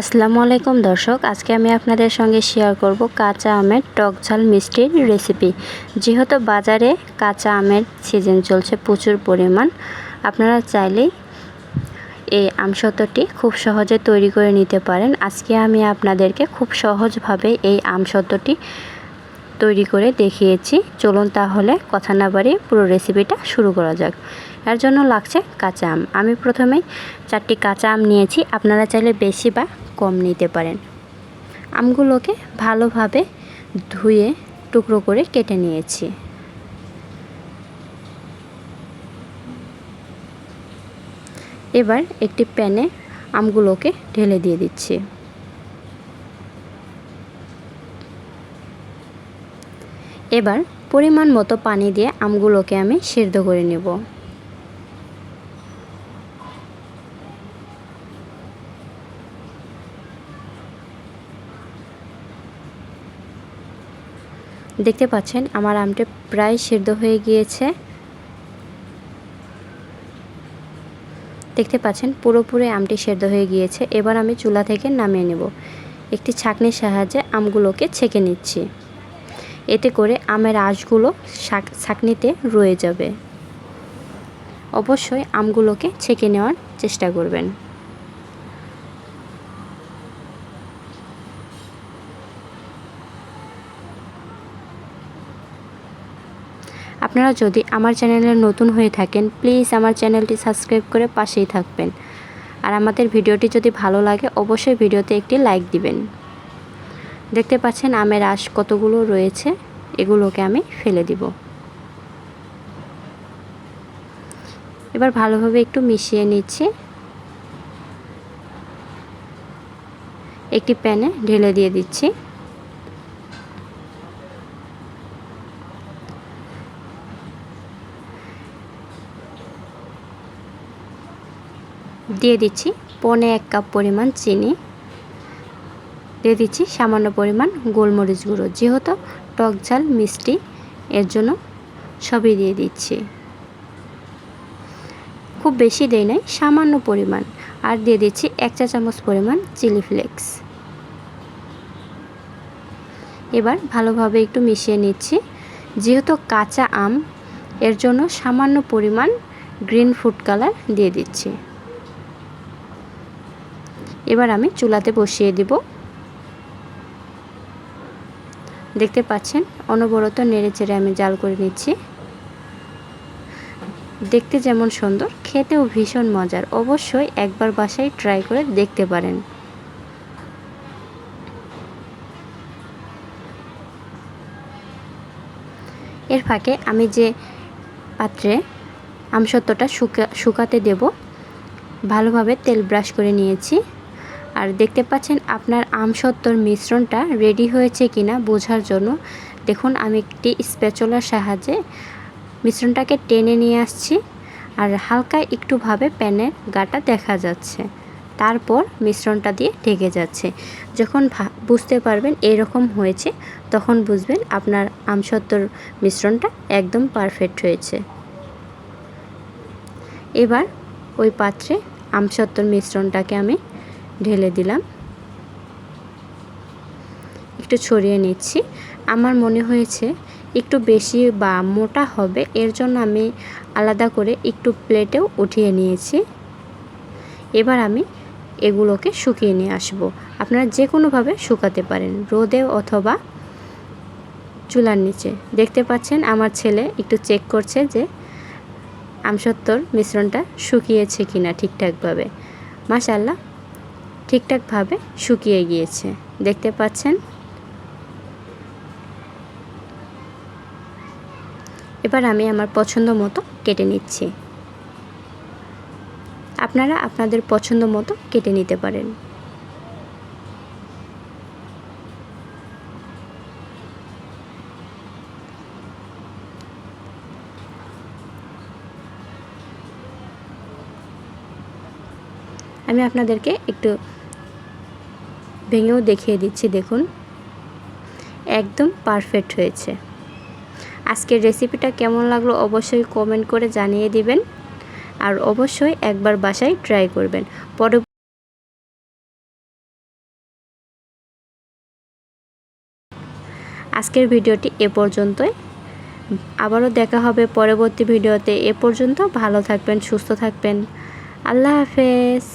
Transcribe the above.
আসসালামু আলাইকুম দর্শক, আজকে আমি আপনাদের সঙ্গে শেয়ার করব কাঁচা আমের টক ঝাল মিষ্টির রেসিপি যেহেতু বাজারে কাঁচা আমের সিজন চলছে প্রচুর পরিমাণ, আপনারা চাইলেই এই আমসত্ত্বটি খুব সহজে তৈরি করে নিতে পারেন। আজকে আমি আপনাদেরকে খুব সহজভাবে এই আমসত্ত্বটি তৈরি করে দেখিয়েছি। চলুন তাহলে কথা না বাড়িয়ে পুরো রেসিপিটা শুরু করা যাক। এর জন্য লাগছে কাঁচা আম। আমি প্রথমেই চারটি কাঁচা আম নিয়েছি। আপনারা চাইলে বেশি বা কম নিতে পারেন। আমগুলোকে ভালোভাবে ধুয়ে টুকরো করে কেটে নিয়েছি। এবার একটি প্যানে আমগুলোকে ঢেলে দিয়ে দিচ্ছি। এবার পরিমাণ মতো পানি দিয়ে আমগুলোকে আমি সেদ্ধ করে নেব। দেখতে পাচ্ছেন, আমার আমটা প্রায় সেদ্ধ হয়ে গিয়েছে। দেখতে পাচ্ছেন, পুরোপুরি আমটি সেদ্ধ হয়ে গিয়েছে। এবার আমি চুলা থেকে নামিয়ে নেব। একটি ছাকনির সাহায্যে আমগুলোকে ছেঁকে নিচ্ছি। এতে করে আমের আঁশগুলো ছাকনিতে রয়ে যাবে। অবশ্যই আমগুলোকে ছেঁকে নেওয়ার চেষ্টা করবেন। আপনারা যদি আমার চ্যানেলে নতুন হয়ে থাকেন, প্লিজ আমার চ্যানেলটি সাবস্ক্রাইব করে পাশেই থাকবেন। আর আমাদের ভিডিওটি যদি ভালো লাগে, অবশ্যই ভিডিওতে একটি লাইক দিবেন। দেখতে পাচ্ছেন আমের আঁশ কতগুলো রয়েছে? এগুলোকে আমি ফেলে দিব। এবার ভালোভাবে একটু মিশিয়ে নিচ্ছি। একটি প্যানে ঢেলে দিয়ে দিচ্ছি। দিয়ে দিচ্ছি পনে এক কাপ পরিমাণ চিনি। দিয়ে দিচ্ছি সামান্য পরিমাণ গোলমরিচ গুঁড়ো। যেহেতু টক ঝাল, মিষ্টি, এর জন্য সবই দিয়ে দিচ্ছি। খুব বেশি দেই নাই, সামান্য পরিমাণ। আর দিয়ে দিচ্ছি এক চা চামচ পরিমাণ চিলি ফ্লেক্স। এবার ভালোভাবে একটু মিশিয়ে নিচ্ছি। যেহেতু কাঁচা আম, এর জন্য সামান্য পরিমাণ গ্রিন ফুড কালার দিয়ে দিচ্ছি। এবার আমি চুলাতে বসিয়ে দিব। দেখতে পাচ্ছেন, অনবরত নেড়ে চেড়ে আমি জাল করে নিচ্ছি। দেখতে যেমন সুন্দর, খেতেও ভীষণ মজার। অবশ্যই একবার বাসায় ট্রাই করে দেখতে পারেন। এর ফাঁকে আমি যে পাত্রে আমসত্ত্বটা শুকা, শুকাতে দেব, ভালোভাবে তেল ব্রাশ করে নিয়েছি। আর দেখতে পাচ্ছেন আপনার আমসত্ত্বর মিশ্রণটা রেডি হয়েছে কিনা বোঝার জন্য। দেখুন, আমি একটি স্প্যাচলার সাহায্যে মিশ্রণটাকে টেনে নিয়ে আসছি আর হালকা একটুভাবে প্যানের গাটা দেখা যাচ্ছে। তারপর মিশ্রণটা দিয়ে ঢেকে যাচ্ছে। যখন বুঝতে পারবেন এরকম হয়েছে, তখন বুঝবেন আপনার আমসত্ত্বর মিশ্রণটা একদম পারফেক্ট হয়েছে। এবার ওই পাত্রে আমসত্ত্বর মিশ্রণটাকে আমি ঢেলে দিলাম। একটু ছড়িয়ে নিচ্ছি। আমার মনে হয়েছে একটু বেশি বা মোটা হবে, এর জন্য আমি আলাদা করে একটু প্লেটেও উঠিয়ে নিয়েছি। এবার আমি এগুলোকে শুকিয়ে নিয়ে আসব। আপনারা যে কোনোভাবে শুকাতে পারেন, রোদে অথবা চুলার নিচে। দেখতে পাচ্ছেন আমার ছেলে একটু চেক করছে যে আমসত্তর মিশ্রণটা শুকিয়েছে কিনা ঠিকঠাকভাবে। মাশাল্লাহ ঠিকঠাকভাবে শুকিয়ে গিয়েছে। দেখতে পাচ্ছেন? এবার আমি আমার পছন্দ মতো কেটে নিচ্ছি। আপনারা আপনাদের পছন্দ মতো কেটে নিতে পারেন। আমি আপনাদেরকে একটু ভেঙেও দেখিয়ে দিচ্ছি, দেখুন। একদম পারফেক্ট হয়েছে। আজকের রেসিপিটা কেমন লাগল অবশ্যই কমেন্ট করে জানিয়ে দিবেন। আর অবশ্যই একবার বাসায় ট্রাই করবেন। পরে আজকের ভিডিওটি এ পর্যন্তই। আবারও দেখা হবে পরবর্তী ভিডিওতে। এ পর্যন্ত ভালো থাকবেন, সুস্থ থাকবেন। আল্লাহ হাফেজ।